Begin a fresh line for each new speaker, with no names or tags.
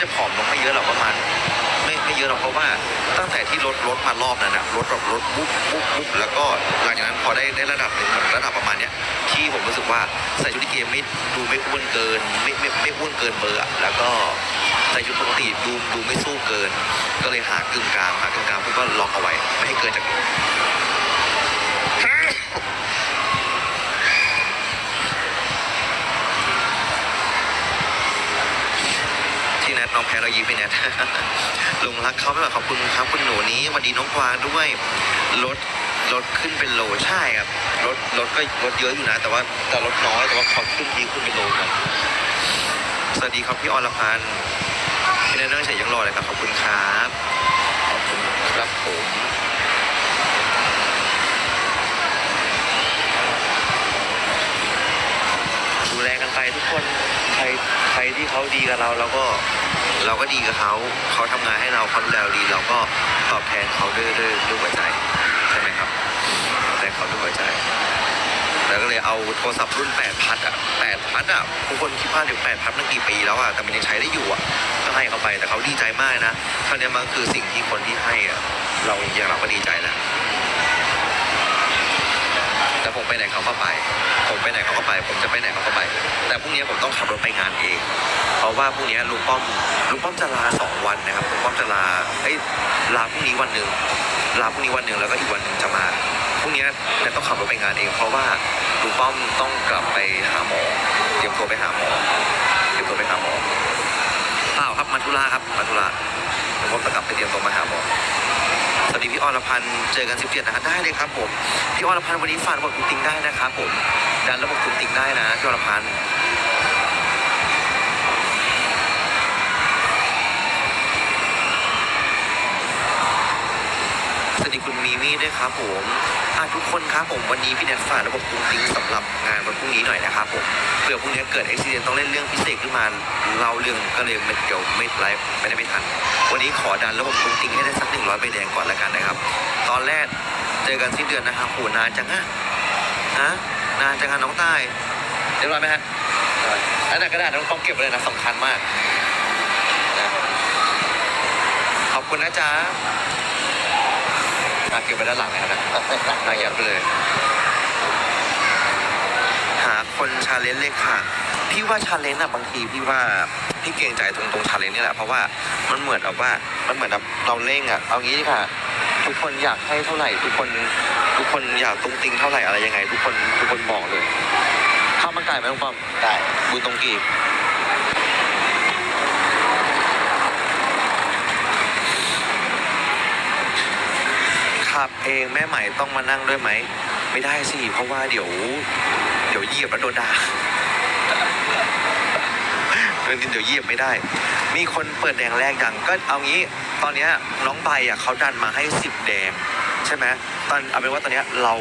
จะผอมลงไม่เยอะหรอกประมาณไม่ไม่เยอะหรอกเพราะว่าตั้งแต่ที่ลดลดมารอบนั้นนะลดแบบลดปุ๊บปุ๊บปุ๊บแล้วก็หลังจากนั้นพอได้ได้ระดับหนึ่งระดับประมาณเนี้ยที่ผมรู้สึกว่าใส่ชุดลิเกไม่ดูไม่อ้วนเกิน ไม่ไม่ไม่อ้วนเกินเบอร์อะแล้วก็ใส่ชุดปกติดูดูไม่สู้เกิน ก็เลยหากึ่งกลางหากึ่งกลางปุ๊บก็ล็อกเอาไว้ไม่ให้เกินจาก นี้ที่แนทน้องแพ้เรายิ้มไปแนทลุงรักเขาไม่แบบขอบคุณครับคุณหนูนี้วันดีน้องกวางด้วยรถรถขึ้นเป็นโลใช่ครับรถรถก็รถเยอะอยู่นะ แต่ว่าแต่รถน้อยแต่ว่าเขาขึ้นทีขึ้นเป็นโลครับสวัสดีครับพี่อรพันธ์พี่แนทนั่งเฉยยังรอเลยครับขอบคุณครับขอบคุณครับผมดูแลกันไปทุกคน ใครใครที่เขาดีกับเราเราก็เราก็ดีกับเขาเขาทำงานให้เราเขาดูแลเราดี เราก็ตอบแทนเขาด้วยด้วยด้วยหัวใจใช่ไหมครับตอบแทนเขาด้วยหัวใจแล้วก็เลยเอาโทรศัพท์รุ่น8พัดอะ8พัดอะทุกคนคิดว่าเดี๋ยว8พัดมันกี่ปีแล้วอะแต่มันยังใช้ได้อยู่อะก็ให้เขาไปแต่เขาดีใจมากนะเท่านี้มันคือสิ่งที่คนที่ให้อะเราอย่างเราก็ดีใจแล้ว ไปไหนเขาก็ไป ผมไปไหนเขาก็ไป ผมจะไปไหนเขาก็ไป แต่พรุ่งนี้ผมต้องขับรถไปงานเอง เพราะว่าพรุ่งนี้ลุงป้อมลุงป้อมจะลาสองวันนะครับลุงป้อมจะลาเอ้ยลาพรุ่งนี้วันหนึ่งลาพรุ่งนี้วันหนึ่งแล้วก็อีกวันหนึ่งจะมาพรุ่งนี้แต่ต้องขับรถไปงานเอง เพราะว่าลุงป้อมต้องกลับไปหาหมอเตรียมตัวไปหาหมอเตรียมตัวไปหาหมอเปล่าครับมาธุระครับมาธุระลุงป้อมจะกลับไปเตรียมตัวมาหาหมอ สวัสดีพี่อรพันธ์เจอกันสิบเจ็ดนะครับได้เลยครับผม พี่อรพันธ์วันนี้ฝากระบบตุ้งติงได้นะครับผมดันระบบตุ้งติงได้นะพี่อรพันธ์ สวัสดีคุณมีมี่ด้วยครับผมทุกคนครับผมวันนี้พี่แนทฝากระบบตุ้งติ้งสำหรับงานวันพรุ่งนี้หน่อยนะครับผมเผื่อพรุ่งนี้เกิดอุบิเหตุต้องเล่นเรื่องพิเศษขึ้นมาเล่าเรื่องก็เลยไม่เดี๋ยวไม่ไลฟ์ไม่ได้ไม่ทัน วันนี้ขอดันระบบตุ้งติ้งให้ได้สักหนึ่งร้อยใบแดงก่อนแล้วกันนะครับ ตอนแรกเจอกันสิ้นเดือนนะครับโหนานจังฮะฮะนานจังฮะน้องใต้เรียบร้อยไหมฮะอันนั้นกระดาษต้องต้องเก็บเลยนะสำคัญมากนะขอบคุณนะจ๊ะ เก็บไว้ด้านหลังนะครับนะน่ายัดไปเลย หาคนชาเลนจ์เลยค่ะ พี่ว่าชาเลนจ์อะบางทีพี่ว่าพี่เกรงใจตรงตรงชาเลนจ์นี่แหละเพราะว่ามันเหมือนแบบว่ามันเหมือนแบบเราเร่งอะเอางี้ดีค่ะ ทุกคนอยากให้เท่าไหร่ ทุกคนทุกคนอยากตุ้งติงเท่าไหร่อะไรยังไง ทุกคนทุกคนบอกเลยข้าวมันไก่ไหมลุงป้อมได้บุญตรงกีบ ขับเองแม่ใหม่ต้องมานั่งด้วยไหม ไม่ได้สิ เพราะว่าเดี๋ยว เดี๋ยวเหยียบแล้วโดนด่าเรื่องนี้เดี๋ยวเหยียบไม่ได้ มีคนเปิดแดงแรกยังก็เอางี้ ตอนเนี้ยน้องใบอะเขาดันมาให้สิบแดง ใช่ไหมตอนเอาเป็นว่าตอนเนี้ยเรา